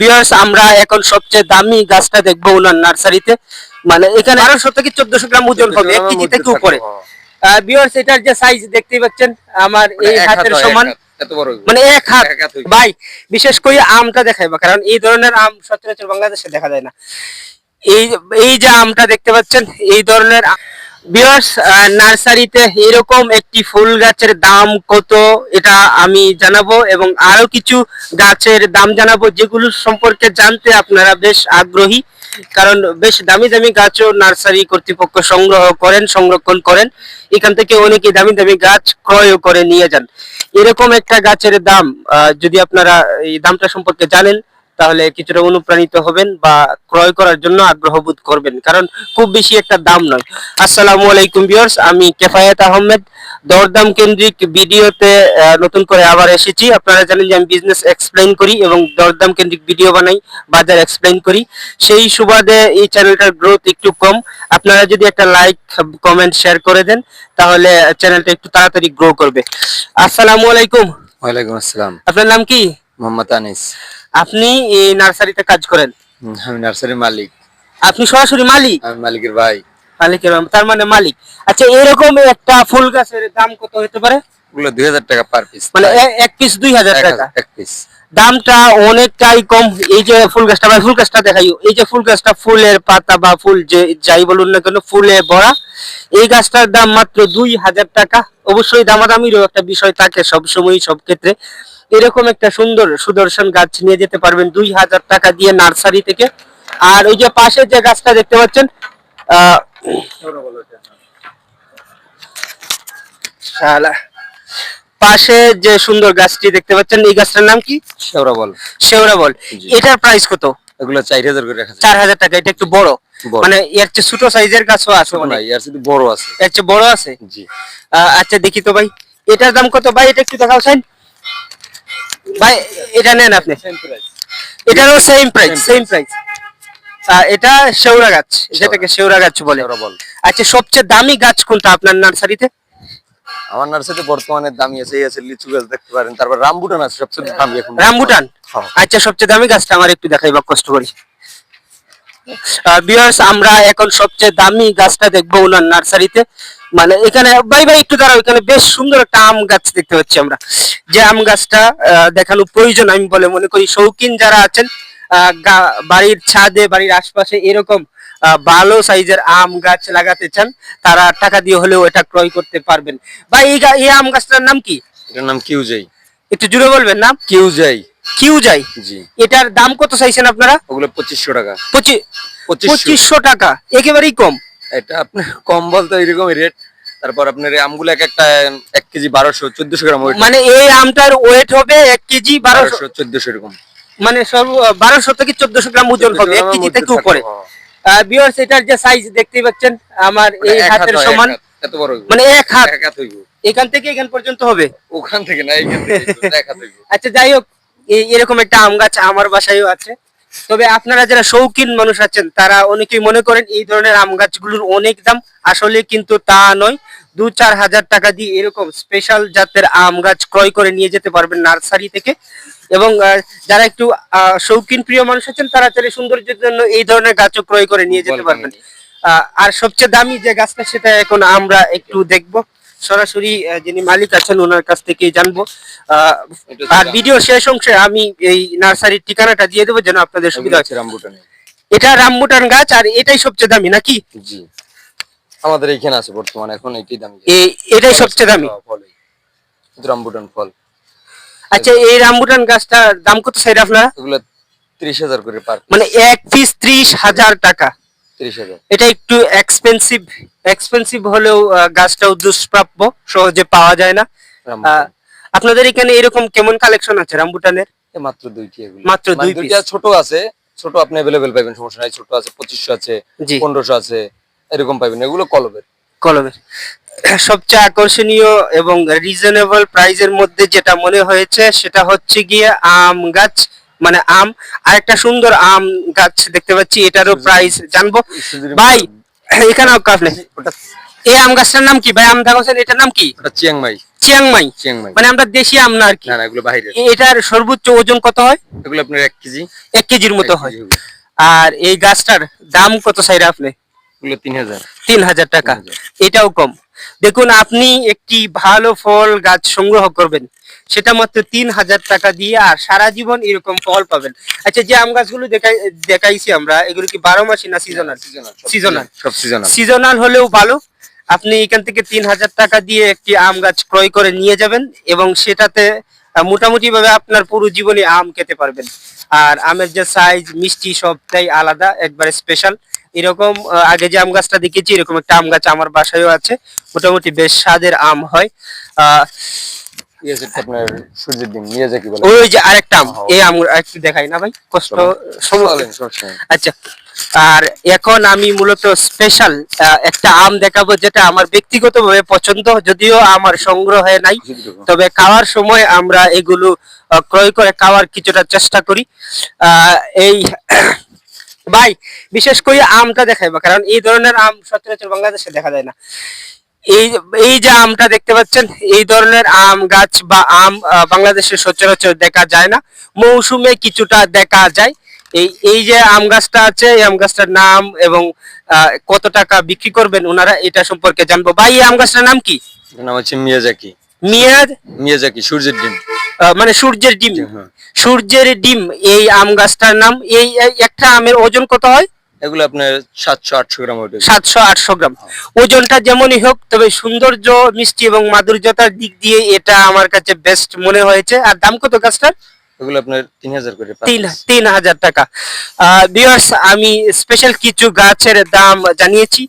বিয়ার্স আমরা এখন সবচেয়ে দামি গাছটা দেখব ওনার নার্সারিতে। মানে এখানে বারোশো থেকে চোদ্দশো গ্রাম ওজন হবে এক কেজি থেকে উপরে। বিয়ার্স এটার যে সাইজ দেখতেই পাচ্ছেন আমার এই হাতের সমান। মানে এক হাত। ভাই বিশেষ করে আমটা দেখাইবা কারণ এই ধরনের আম সচরাচর বাংলাদেশে দেখা যায় না। এই এই যে আমটা দেখতে পাচ্ছেন এই ধরনের বিয়ার্স নার্সারিতে এরকম একটি ফুল গাছের দাম কত এটা আমি জানাব এবং আরও কিছু গাছের দাম জানাব যেগুলো সম্পর্কে জানতে আপনারা বেশ আগ্রহী, কারণ বেশ দামি দামি গাছও নার্সারি কর্তৃপক্ষ সংগ্রহ করেন, সংরক্ষণ করেন। এখান থেকে অনেকে দামি দামি গাছ ক্রয়ও করে নিয়ে যান। এরকম একটা গাছের দাম যদি আপনারা এই দামটা সম্পর্কে জানেন তাহলে কিছুটা অনুপ্রাণিত হবেন বা ক্রয় করার জন্য আগ্রহ বোধ করবেন। কারণ খুব বেশি একটা দাম নয়। আসসালামু আলাইকুম ভিউয়ার্স আমি কেফায়েত আহমেদ। দরদাম কেন্দ্রিক ভিডিওতে নতুন করে আবার এসেছি। আপনারা জানেন যে আমি বিজনেস এক্সপ্লেইন করি এবং দরদাম কেন্দ্রিক ভিডিও বানাই বাজার এক্সপ্লেইন করি। সেই সুবাদে এই চ্যানেলটার গ্রোথ একটু কম। আপনারা যদি একটা লাইক কমেন্ট শেয়ার করে দেন তাহলে চ্যানেলটা একটু তাড়াতাড়ি গ্রো করবে। আসসালামু আলাইকুম। ওয়ালাইকুম আসসালাম। আপনার নাম কি? মোহাম্মদ আনিস। আপনি এই নার্সারিতে কাজ করেন? আমি নার্সারির মালিক। আপনি সরাসরি মালিক? আমি মালিকের ভাই। মালিকের তার মানে মালিক। আচ্ছা এরকম একটা ফুল গাছের দাম কত হতে পারে? ওগুলো দুই হাজার টাকা পার পিস মানে এক পিস দুই হাজার টাকা। এক পিস দামটা অনেকটাই কম। এই যে ফুল গাছটা ফুল গাছটা দেখাই। এই যে ফুল গাছটা ফুলের পাতা বা ফুল যে যাই বলুন না কেন ফুলে ভরা। এই গাছটার দাম মাত্র দুই হাজার টাকা। অবশ্যই দামাদামিরও একটা বিষয় থাকে সব সময় সব ক্ষেত্রে। এরকম একটা সুন্দর সুদর্শন গাছ নিয়ে যেতে পারবেন দুই হাজার টাকা দিয়ে নার্সারি থেকে। আর ওই যে পাশে যে গাছটা দেখতে পাচ্ছেন পাশে যে সুন্দর গাছটি দেখতে পাচ্ছেন এই গাছটার নাম কি? সেওরা বল শেওড়া বল এটার প্রাইস কত? এগুলো চার হাজার করে রাখা চার হাজার টাকা এটা একটু বড়। মানে এর চেয়ে ছোট সাইজের গাছও আছে। নাই বড় আছে। এর চেয়ে বড় আছে? জি। আচ্ছা দেখি তো ভাই। এটার দাম কত ভাই? এটা একটু দেখাও সাইন ভাই এটা নেন আপনি। এটারও সেম প্রাইস সেম প্রাইস এটা শেওড়া গাছ যেটাকে শেওড়া গাছ বলে। আচ্ছা সবচেয়ে দামি গাছ কোনটা আপনার নার্সারিতে? আমার নার্সারিতে বর্তমানে দামি আছে এই আছে লিচু গাছ দেখতে পারেন। তারপর রামবুটান আছে সবচেয়ে দামি এখন। রামবুটান? হ্যাঁ। আচ্ছা সবচেয়ে দামি গাছটা আমার একটু দেখাই বা কষ্ট করি। বিয়ার্স আমরা এখন সবচেয়ে দামি গাছটা দেখব ওনার নার্সারিতে। মানে এখানে ভাই ভাই একটু দাঁড়াও এখানে বেশ সুন্দর একটা আম গাছ দেখতে পাচ্ছি আমরা। যে আম গাছটা দেখানো প্রয়োজন আমি বলে মনে করি শৌখিন যারা আছেন বাড়ির ছাদে বাড়ির আশপাশে এরকম আহ, ভালো সাইজের আম গাছ লাগাতে চান তারা টাকা দিয়ে হলেও এটা ক্রয় করতে পারবেন। ভাই এই গা- এই আম গাছটার নাম কি? এটার নাম কিউজাই একটু জুড়ে বলবেন নাম? কিউজাই কিউ যাই? জি। এটার দাম কত চাইছেন আপনারা? ওগুলো পঁচিশশো টাকা। পঁচিশশো। টাকা। একেবারেই কম। এটা আপনার কম বলতে এরকমই রেট তারপর আপনার আমগুলো এক একটা এক কেজি বারোশো চোদ্দশো গ্রাম মানে এই আমটার ওয়েট হবে এক কেজি বারোশো। চোদ্দশো এরকম। মানে সর্ব বারোশো থেকে চোদ্দশো গ্রাম ওজন হবে। এক কেজি থেকে উপরে। বিয়ার্স এটার যে সাইজ দেখতেই পাচ্ছেন আমার এই হাতের সমান। এত বড় মানে এক হাত। এখান থেকে এখান পর্যন্ত হবে। ওখান থেকে না। আচ্ছা যাই হোক এরকম একটা আম গাছ আমার বাসায়ও আছে। তবে আপনারা যারা শৌখিন মানুষ আছেন তারা অনেকেই মনে করেন এই ধরনের আম গাছগুলোর অনেক দাম। আসলে কিন্তু তা নয় দু চার হাজার টাকা দিয়ে এরকম স্পেশাল জাতের আম গাছ ক্রয় করে নিয়ে যেতে পারবেন নার্সারি থেকে। এবং যারা একটু আহ, শৌখিন প্রিয় মানুষ আছেন তারা চাইলে সৌন্দর্যের জন্য এই ধরনের গাছও ক্রয় করে নিয়ে যেতে পারবেন। আহ, আর সবচেয়ে দামি যে গাছটা সেটা এখন আমরা একটু দেখব। সরাসরি যিনি মালিক আছেন ওনার কাছ থেকেই জানব। আর ভিডিও শেষ অংশে আমি এই নার্সারির ঠিকানাটা দিয়ে দেবো যেন আপনাদের সুবিধা আছে রামবুটানে এটা রামবুটান গাছ আর এটাই সবচেয়ে দামি নাকি? জি। আমাদের এখানে আছে বর্তমানে এখন এইটাই দামি। এই এটাই সবচেয়ে দামি। রামবুটান ফল। আচ্ছা এই রামবুটান গাছটার দাম কত সাইড আপনারা? এগুলো ত্রিশ হাজার করে পার মানে এক পিস ত্রিশ হাজার টাকা। এটা একটু এক্সপেন্সিভ এক্সপেন্সিভ হলেও গাছটাও দুষ্প্রাপ্য সহজে পাওয়া যায় না। আপনাদের এখানে এরকম কেমন কালেকশন আছে রামবুটানের মাত্র দুইটি মাত্র মানে দুইটা ছোট আছে ছোট আপনি অ্যাভেলেবেল পাবেন সমস্যা নাই ছোট আছে পঁচিশশো আছে পনেরোশো আছে এরকম পাবেন এগুলো কলবের কলমের। সবচেয়ে আকর্ষণীয় এবং রিজনেবল প্রাইজের মধ্যে যেটা মনে হয়েছে সেটা হচ্ছে গিয়ে আম গাছ। মানে আম আর একটা সুন্দর আম গাছ দেখতে পাচ্ছি এটারও প্রাইস জানব? ভাই এখানে ওটা এই আম গাছটার নাম কি? ভাই আম থাকছেন এটার নাম কি? Chiang Mai. Chiang Mai. Chiang Mai. মানে আমরা দেশি আম না আর কি। না এগুলো বাইরের। এটার সর্বোচ্চ ওজন কত হয়? এগুলো আপনার এক কেজি। এক কেজির মতো হয়। আর এই গাছটার দাম কত সাইড আপনি? এগুলো তিন হাজার। তিন হাজার টাকা। এটাও কম। দেখুন আপনি একটি ভালো ফল গাছ সংগ্রহ করবেন। সেটা মাত্র তিন হাজার টাকা দিয়ে আর সারা জীবন এরকম ফল পাবেন। আচ্ছা যে আম গাছগুলো দেখাই দেখাইছি আমরা এগুলো কি বারো মাসি না সিজনাল সিজনাল সব সিজনাল সিজনাল হলেও ভালো। আপনি এখান থেকে তিন হাজার টাকা দিয়ে একটি আম গাছ ক্রয় করে নিয়ে যাবেন এবং সেটাতে মোটামুটি ভাবে আপনার পুরো জীবনে আম খেতে পারবেন। আর আমের যে সাইজ মিষ্টি সবটাই আলাদা একবারে স্পেশাল এরকম আগে যে আম গাছটা দেখেছি এরকম একটা আম গাছ আমার বাসায়ও আছে। মোটামুটি বেশ স্বাদের আম হয়। আহ, ইয়েস আপনার সূর্যের ডিম মিয়াজাকি বলে? ওই যে আরেকটা আম হ্যাঁ, এই আম একটু দেখাই না ভাই কষ্ট সমস্যা আচ্ছা আর এখন আমি মূলত স্পেশাল একটা আম দেখাবো যেটা আমার ব্যক্তিগতভাবে পছন্দ যদিও আমার সংগ্রহে নাই। তবে খাওয়ার সময় আমরা এগুলো ক্রয় করে খাওয়ার কিছুটা চেষ্টা করি। আহ, এই ভাই বিশেষ করে আমটা দেখাইবো কারণ এই ধরনের আম সচরাচর বাংলাদেশে দেখা যায় না। এই এই যে আমটা দেখতে পাচ্ছেন এই ধরনের আম গাছ বা আম বাংলাদেশে সচরাচর দেখা যায় না। মৌসুমে কিছুটা দেখা যায়। এই এই যে আম গাছটা আছে এই আম গাছটার নাম এবং কত টাকা বিক্রি করবেন ওনারা এটা সম্পর্কে জানব। ভাই এই আম গাছটার নাম কি? নাম হচ্ছে মিয়াজাকি। মিয়াদ মিয়াজাকি সূর্যের ডিম। মানে সূর্যের ডিম। হ্যাঁ। সূর্যের ডিম এই আম গাছটার নাম। এই একটা আমের ওজন কত হয়? এগুলো আপনার সাতশো আটশো গ্রাম সাতশো আটশো গ্রাম। ওজনটা যেমনই হোক তবে সৌন্দর্য মিষ্টি এবং মাধুর্যতার দিক দিয়ে এটা আমার কাছে বেস্ট মনে হয়েছে। আর দাম কত গাছটার? এগুলো আপনার তিন হাজার করে তিন হাজার টাকা। বিয়ার্স আমি স্পেশাল কিছু গাছের দাম জানিয়েছি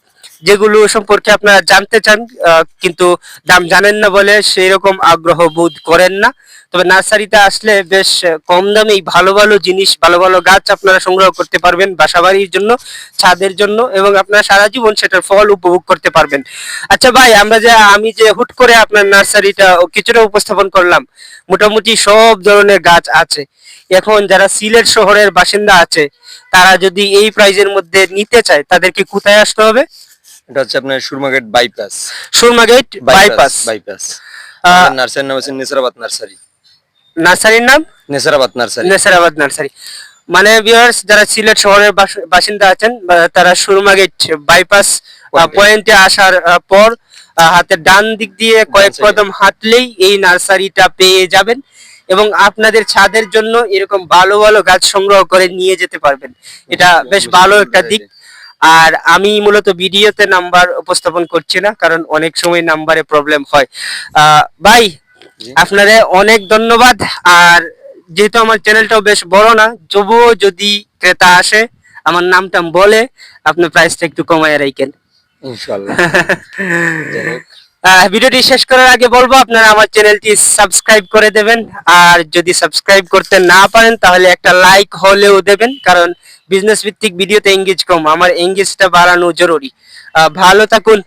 যেগুলো সম্পর্কে আপনারা জানতে চান কিন্তু দাম জানেন না বলে সেই রকম আগ্রহ বোধ করেন না। তবে নার্সারিতে আসলে বেশ কম দামেই ভালো ভালো জিনিস ভালো ভালো গাছ আপনারা সংগ্রহ করতে পারবেন বাসাবাড়ির জন্য ছাদের জন্য এবং আপনারা সারা জীবন সেটার ফল উপভোগ করতে পারবেন। আচ্ছা ভাই আমরা যে আমি যে হুট করে আপনার নার্সারিটা কিছুটা উপস্থাপন করলাম মোটামুটি সব ধরনের গাছ আছে। এখন যারা সিলেট শহরের বাসিন্দা আছে তারা যদি এই প্রাইজের মধ্যে নিতে চায় তাদেরকে কোথায় আসতে হবে? এটা হচ্ছে আপনার Surma gate bypass Surma gate bypass bypass নার্সারির নাম হচ্ছে নেসারাবাদ নার্সারি। নার্সারির নাম? নেসারাবাদ নার্সারি। নেসারাবাদ নার্সারি। মানে ভিউয়ার্স যারা সিলেট শহরের বাসিন্দা আছেন তারা সুরমা গেট বাইপাস পয়েন্টে আসার পর হাতের ডান দিক দিয়ে কয়েক কদম হাঁটলেই এই নার্সারিটা পেয়ে যাবেন এবং আপনাদের ছাদের জন্য এরকম ভালো ভালো গাছ সংগ্রহ করে নিয়ে যেতে পারবেন। এটা বেশ ভালো একটা দিক। আর আমি মূলত ভিডিওতে নাম্বার উপস্থাপন করছি না কারণ অনেক সময় নাম্বারে প্রবলেম হয়। আহ, ভাই। আপনারে অনেক ধন্যবাদ। আর যেহেতু আমার চ্যানেলটাও বেশ বড় না তবুও যদি ক্রেতা আসে আমার নামটা বলে আপনি প্রাইসটা একটু কমায় রাখেন। ভিডিওটি শেষ করার আগে বলব আপনারা আমার চ্যানেলটি সাবস্ক্রাইব করে দেবেন। আর যদি সাবস্ক্রাইব করতে না পারেন তাহলে একটা লাইক হলেও দেবেন কারণ বিজনেস ভিত্তিক ভিডিওতে এঙ্গেজ কম। আমার এঙ্গেজটা বাড়ানো জরুরি। ভালো থাকুন।